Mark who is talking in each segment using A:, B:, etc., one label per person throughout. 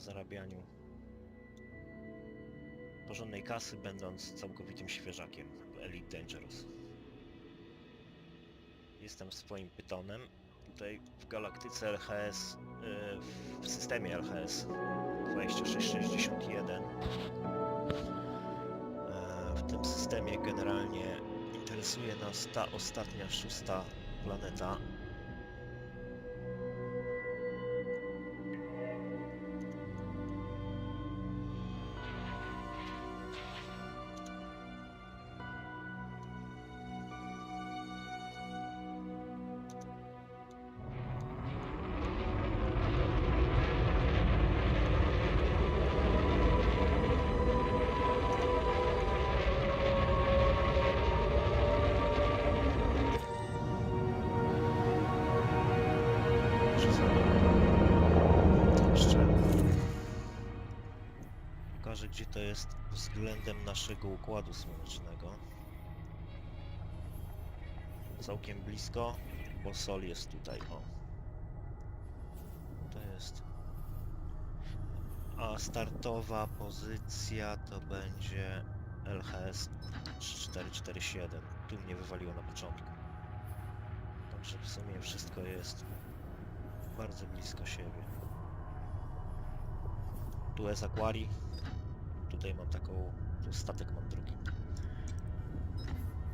A: zarabianiu porządnej kasy, będąc całkowitym świeżakiem w Elite Dangerous. Jestem swoim pytonem. Tutaj w galaktyce LHS, y, w systemie LHS 2661. E, W tym systemie generalnie interesuje nas ta ostatnia, szósta planeta. Jeszcze pokażę, gdzie to jest względem naszego układu słonecznego. Całkiem blisko, bo Sol jest tutaj, o. To jest... A startowa pozycja to będzie LHS 3447. Tu mnie wywaliło na początku. Także w sumie wszystko jest bardzo blisko siebie. Tu jest Aquari. Tutaj mam taką... Tu statek mam drugi.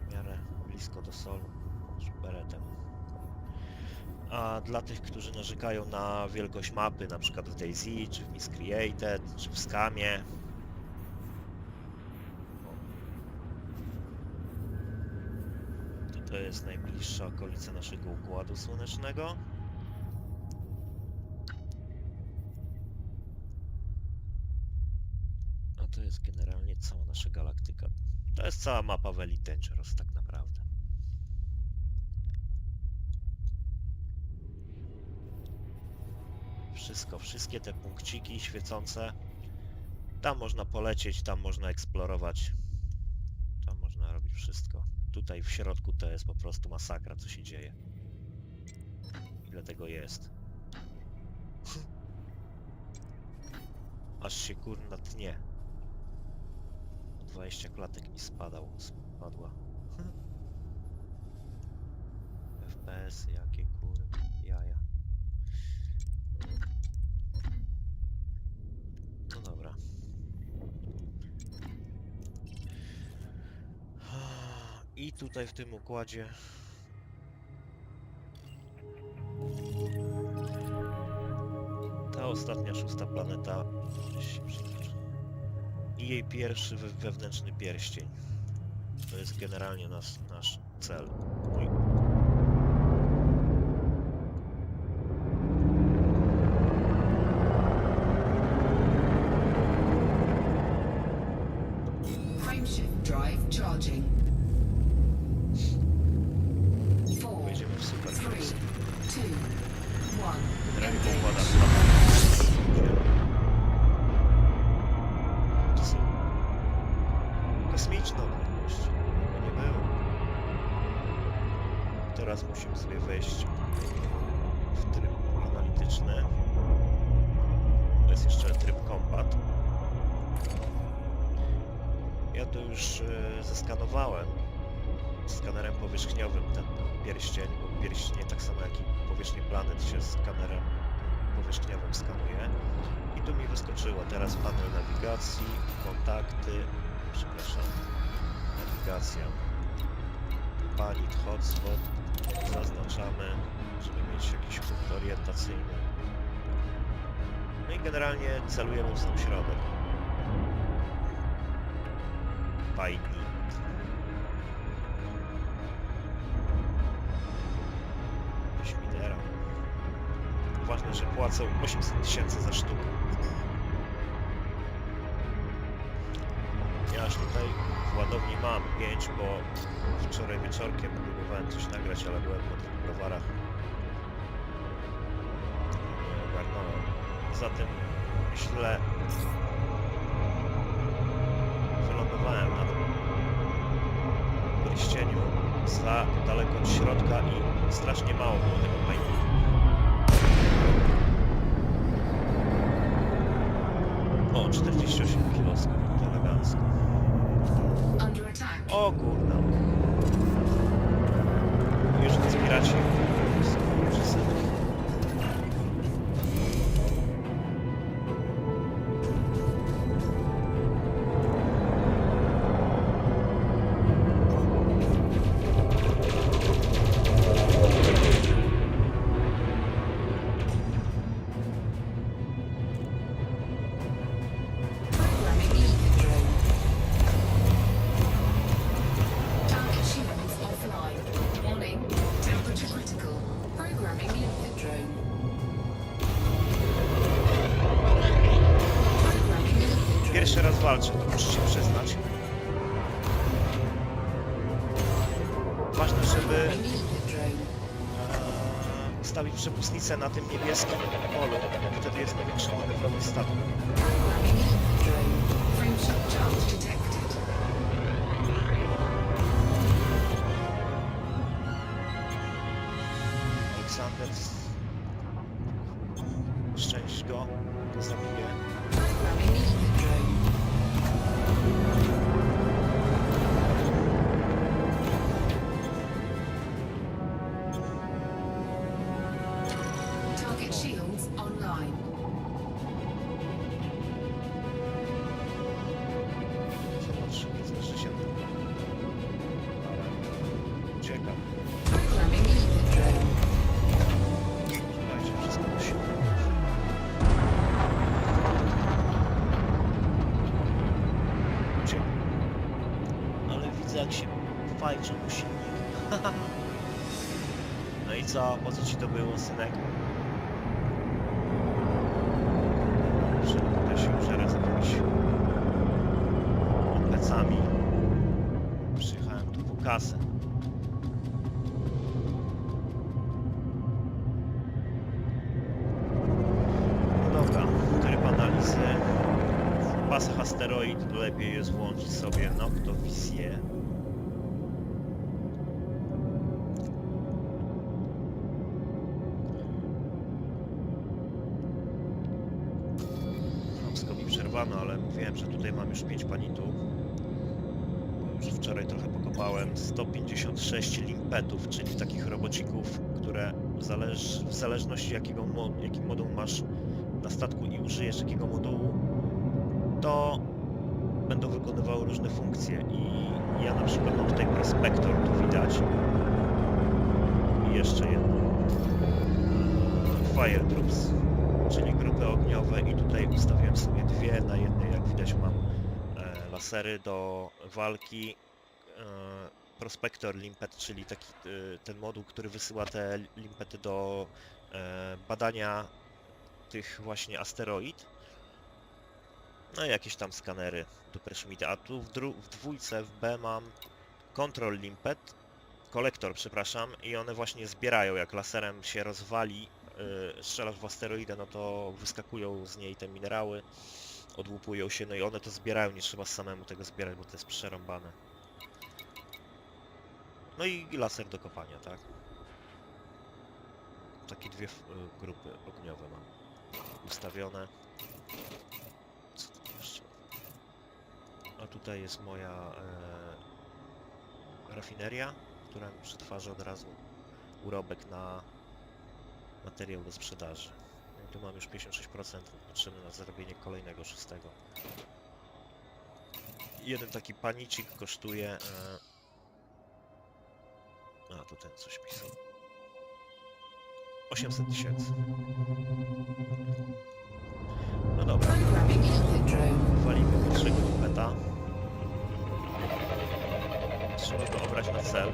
A: W miarę blisko do Solu. Z beretem. A dla tych, którzy narzekają na wielkość mapy, na przykład w DayZ, czy w Miscreated, czy w Scamie. To jest najbliższa okolica naszego Układu Słonecznego. Cała mapa Elite Dangerous tak naprawdę. Wszystko, wszystkie te punkciki świecące. Tam można polecieć, tam można eksplorować. Tam można robić wszystko. Tutaj w środku to jest po prostu masakra, co się dzieje. Ile tego jest. Aż się kurna tnie. 20 klatek mi spadał, spadła. FPS, jakie kurwa, jaja. No dobra. I tutaj w tym układzie ta ostatnia szósta planeta. I jej pierwszy we- wewnętrzny pierścień. To jest generalnie nas, nasz cel.
B: Drive charging.
A: Kompat. Ja to już e, zeskanowałem skanerem powierzchniowym ten pierścień, bo pierścienie tak samo jak i powierzchnię planet się skanerem powierzchniowym skanuje. I tu mi wyskoczyło teraz panel nawigacji, kontakty, przepraszam, nawigacja, palit, hotspot, zaznaczamy, żeby mieć jakiś punkt orientacyjny. Generalnie celujemy w sam środek. Bajnik. Śmidera. Ważne, że płacą 800 tysięcy za sztukę. Ja aż tutaj w ładowni mam 5, bo wczoraj wieczorkiem próbowałem coś nagrać, ale byłem po tych browarach. Poza tym źle wylądowałem na tym pierścieniu za daleko od środka i strasznie mało było tego fajnika. O, 48 kg, elegancko. O kurna. Na tym niebieskim polu. Wtedy jest największa manewrowość statku. Co? Po co ci to było, synek? Że tutaj się użera z jakimiś plecami. Przyjechałem tu po kasę. No dobra, tryb analizy. W pasach asteroid lepiej jest włączyć sobie noktowizję. Ale mówiłem, że tutaj mam już 5 panitu. Już wczoraj trochę pokopałem. 156 limpetów, czyli takich robocików, które zależ, w zależności jakiego mo, jaki moduł masz na statku i użyjesz jakiego modułu, to będą wykonywały różne funkcje. I ja na przykład mam tutaj prospektor, tu widać. I jeszcze jedno. Fire czyli grupy ogniowe i tutaj ustawiłem sobie dwie. Na jednej, jak widać, mam e, lasery do walki. E, Prospektor Limpet, czyli taki e, ten moduł, który wysyła te limpety do e, badania tych właśnie asteroid. No i jakieś tam skanery do Pershmita. A tu w, w dwójce w B mam Control Limpet, kolektor, przepraszam, i one właśnie zbierają, jak laserem się rozwali, strzelasz w asteroidę, no to wyskakują z niej te minerały, odłupują się, no i one to zbierają, nie trzeba samemu tego zbierać, bo to jest przerąbane. No i laser do kopania, tak? Takie dwie y, grupy ogniowe mam ustawione. Co tu jeszcze? A tutaj jest moja e, rafineria, która mi przetwarza od razu urobek na materiał do sprzedaży. I tu mam już 56% potrzebne na zrobienie kolejnego szóstego. Jeden taki panicik kosztuje... E, a, tu ten coś pisał. 800 tysięcy. No dobra. Walimy pierwszego impeta. Trzeba go obrać na cel.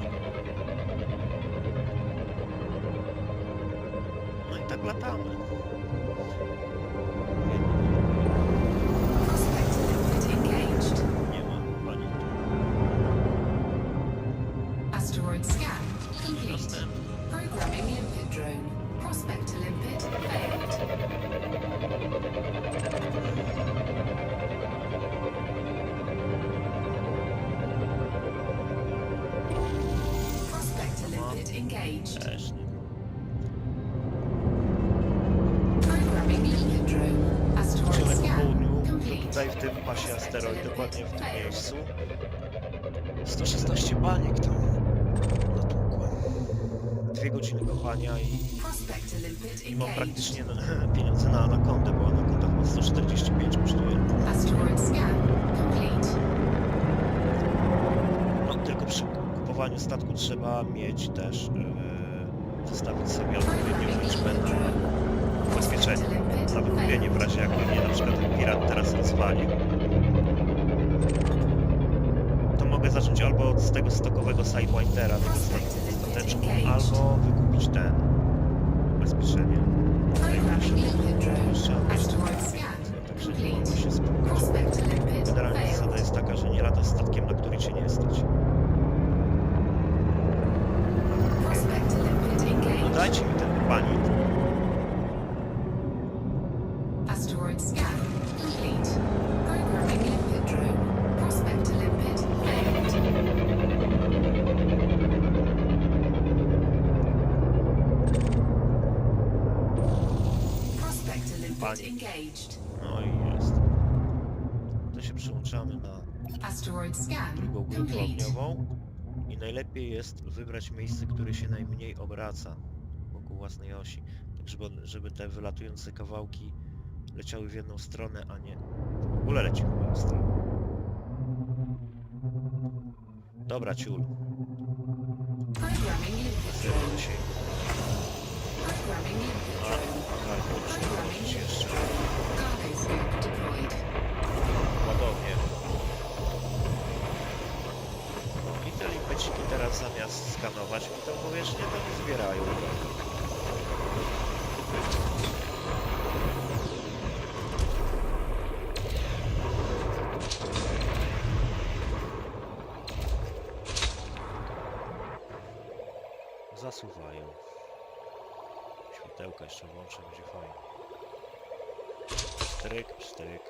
A: Tak latamy.
B: Asteroid,
A: dokładnie w tym miejscu. 116 baniek tam natłukłem. Dwie godziny kopania i, i mam praktycznie no, pieniądze na anakondę, bo anakonda chyba 145 kosztuje. No tylko przy kupowaniu statku trzeba mieć też e, zostawić sobie odpowiednią liczbę na ubezpieczenie. Na wykupienie w razie jakby mnie na przykład ten pirat teraz rozwalił. To mogę zacząć albo od z tego stokowego Sidewindera, tego sta- stateczku, albo wykupić ten. Ubezpieczenie.
B: Programming Engaged.
A: No i jest. To się przyłączamy na drugą grupę ogniową i najlepiej jest wybrać miejsce, które się najmniej obraca wokół własnej osi, tak żeby, żeby te wylatujące kawałki leciały w jedną stronę, a nie w ogóle leci w moją stronę. Dobra, ciul. Zero zasięgu.
B: Programming limpet
A: A,
B: drone.
A: kartę muszę włożyć jeszcze.
B: Cargo scope deployed.
A: ładownię. I te limpeciki teraz zamiast skanować mi tą powierzchnię, to mi zbierają. Zasuwają. Światełka jeszcze włączę, będzie fajnie. Sztryk, sztryk.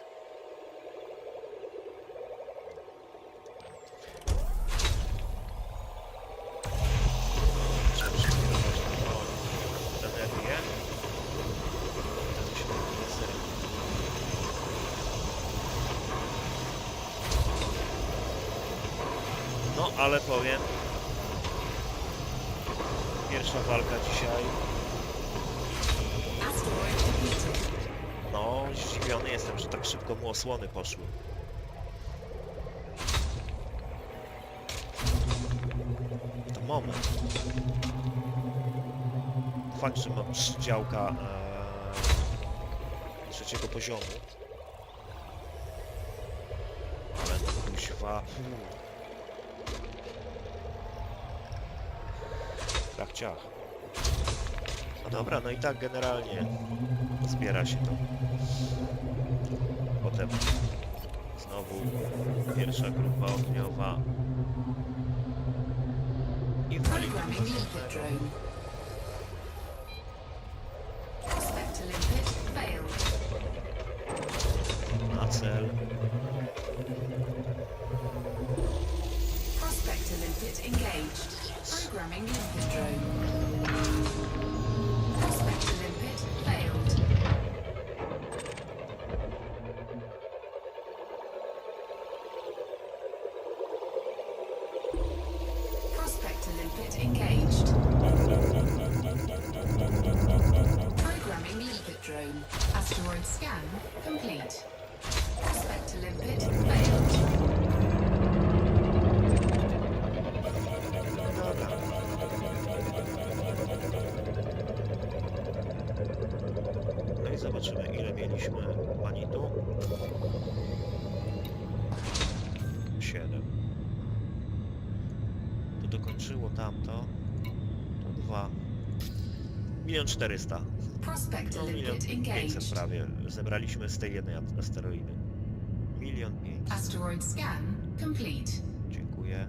A: No, ale powiem, pierwsza walka dzisiaj, no zdziwiony jestem, że tak szybko mu osłony poszły. To moment. Fakt, że mam działka e, trzeciego poziomu. Ale to kuźwa... Tak ciach. No dobra, no i tak generalnie zbiera się to. Potem znowu pierwsza grupa ogniowa. I wali
B: Programming. Limpet
A: Milion czterysta.
B: Prospect
A: No milion
B: limpet
A: pięćset
B: engaged.
A: prawie zebraliśmy z tej jednej asteroidy. Milion pięćset.
B: Asteroid scan complete.
A: Dziękuję.